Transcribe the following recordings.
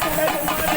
大家可以过来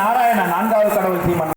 நாராயணன் நான்காவது கடவுள் சீமன்